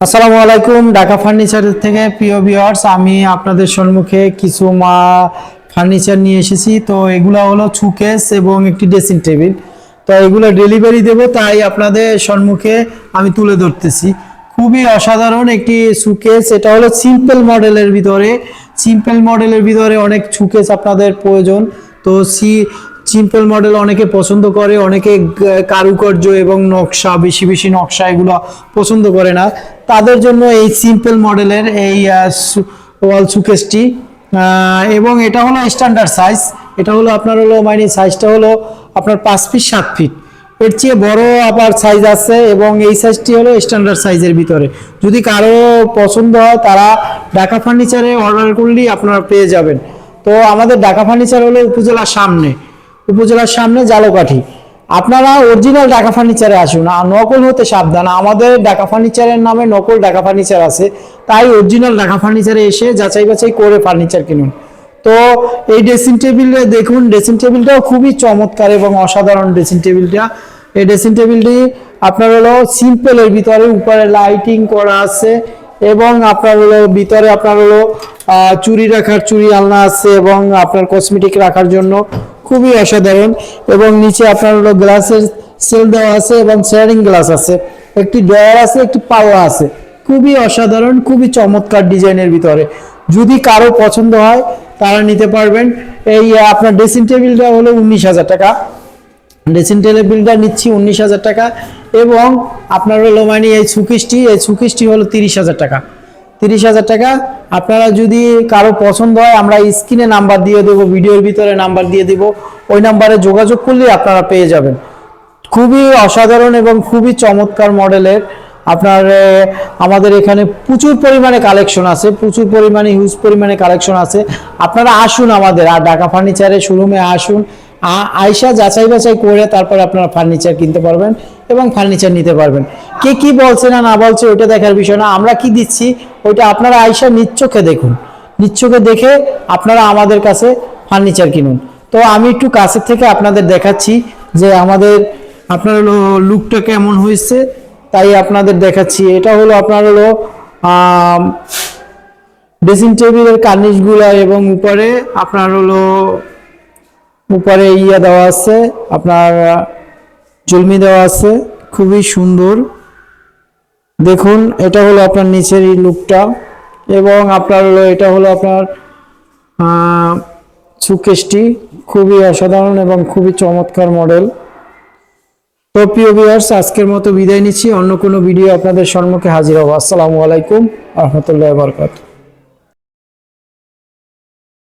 আসসালামু আলাইকুম, ঢাকা ফার্নিচার থেকে প্রিয় ভিউয়ার্স আমি আপনাদের সম্মুখে কিছু মা ফার্নিচার নিয়ে এসেছি। তো এগুলো হলো সুকেস এবং একটি ড্রেসিং টেবিল তো এগুলো ডেলিভারি দেব, তাই আপনাদের সম্মুখে আমি তুলে ধরতেছি। খুবই অসাধারণ একটি সুকেস এটা হলো সিম্পল মডেলের ভিতরে। সিম্পল মডেলের ভিতরে অনেক সুকেস আপনাদের প্রয়োজন। তো সি সিম্পল মডেল অনেকে পছন্দ করে, অনেকে কারুকার্য এবং নকশা, বেশি বেশি নকশা এগুলো পছন্দ করে না। তাদের জন্য এই সিম্পল মডেলের এই ওয়াল সুকেসটি এবং এটা হলো স্ট্যান্ডার্ড সাইজ এটা হলো আপনার হলো মানে সাইজটা হলো আপনার পাঁচ ফিট সাত ফিট এর চেয়ে বড় আবার সাইজ আছে এবং এই সাইজটি হলো স্ট্যান্ডার্ড সাইজের ভিতরে। যদি কারও পছন্দ হয়, তারা ঢাকা ফার্নিচারে অর্ডার করলেই আপনারা পেয়ে যাবেন। তো আমাদের ঢাকা ফার্নিচার হলো উপজেলার সামনে। উপজেলার সামনে জালকাঠি। আপনারা অরিজিনাল ঢাকা ফার্নিচারে আসুন। আর নকল হতে সাবধান। আমাদের ঢাকা ফার্নিচারের নামে নকল ঢাকা ফার্নিচার আছে। তাই অরিজিনাল ঢাকা ফার্নিচারে এসে যাচাই বাছাই করে ফার্নিচার কিনুন। তো এই ড্রেসিং টেবিলটা দেখুন। ড্রেসিং টেবিলটাও খুবই চমৎকার এবং অসাধারণ ড্রেসিং টেবিলটা এই ড্রেসিং টেবিলটি আপনার হলো সিম্পলের ভিতরে উপরে লাইটিং করা আছে এবং আপনার হলো ভিতরে আপনার হলো চুরি রাখার চুরি আলনা আছে এবং আপনার কসমেটিক রাখার জন্য খুবই অসাধারণ এবং নিচে আপনার হলো গ্লাসের সেল দেওয়া আছে এবং শেয়ারিং গ্লাস আছে। একটি ডয়ার আছে, একটি পাল্লা আছে। খুবই অসাধারণ, খুবই চমৎকার ডিজাইনের ভিতরে। যদি কারও পছন্দ হয়, তারা নিতে পারবেন। এই আপনার ড্রেসিং টেবিলটা হলো উনিশ হাজার টাকা। ড্রেসিং টেবিলটা নিচ্ছি উনিশ হাজার টাকা এবং আপনার হলো মানে এই সুকেশটি এই সুকেশটি হলো তিরিশ হাজার টাকা। তিরিশ হাজার টাকা আপনারা যদি কারও পছন্দ হয়, আমরা স্ক্রিনে নাম্বার দিয়ে দেবো ভিডিওর ভিতরে নাম্বার দিয়ে দেব। ওই নাম্বারে যোগাযোগ করলে আপনারা পেয়ে যাবেন। খুবই অসাধারণ এবং খুবই চমৎকার মডেলের আপনার আমাদের এখানে প্রচুর পরিমাণে কালেকশন আছে, প্রচুর পরিমাণে হিউজ পরিমাণে কালেকশন আছে। আপনারা আসুন আমাদের, আর ঢাকা ফার্নিচারের শোরুমে আসুন। আয়সা যাচাই বাছাই করে তারপরে আপনারা ফার্নিচার কিনতে পারবেন এবং ফার্নিচার নিতে পারবেন। কে কি বলছে না না বলছে, ওইটা দেখার বিষয় না। আমরা কি দিচ্ছি? ওইটা আপনারা আয়সা নিচ্চোখে দেখুন। নিচ্চোখে দেখে আপনারা আমাদের কাছে ফার্নিচার কিনুন। তো আমি একটু কাছের থেকে আপনাদের দেখাচ্ছি যে আমাদের আপনার হলো লুকটা কেমন হয়েছে, তাই আপনাদের দেখাচ্ছি। এটা হলো আপনার হলো ড্রেসিং টেবিলের কার্নিশগুলা এবং উপরে আপনার হলো, উপরে ইয়া দেওয়া আছে, আপনার, জুলমি দেওয়া আছে। খুবই সুন্দর। দেখুন, এটা হলো আপনার নিচের এই লুকটা এবং আপনার হলো, এটা হলো আপনার সুকেশটি। খুবই অসাধারণ এবং খুবই চমৎকার মডেল। তো প্রিয় ভিউয়ার্স আজকের মতো বিদায় নিচ্ছি। অন্য কোনো ভিডিও আপনাদের সম্মুখে হাজির হব। আসসালামু আলাইকুম। রহমতুল্লাহ বরকাত